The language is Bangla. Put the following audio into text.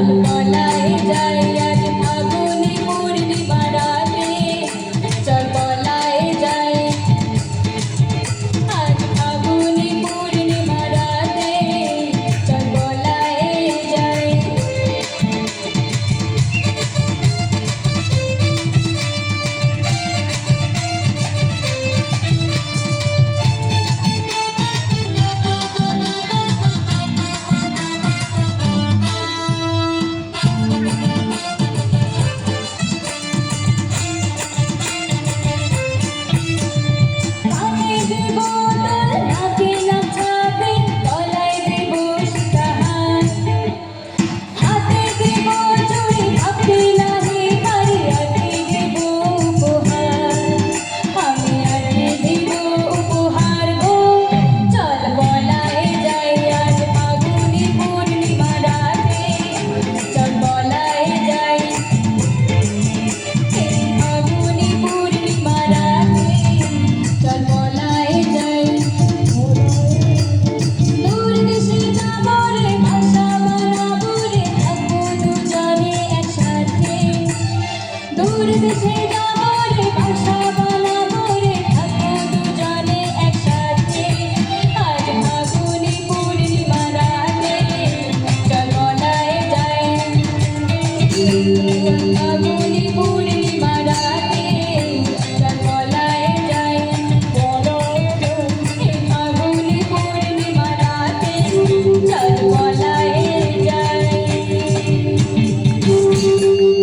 যায় যায়। দূর দেশে যাওয়ার বাসা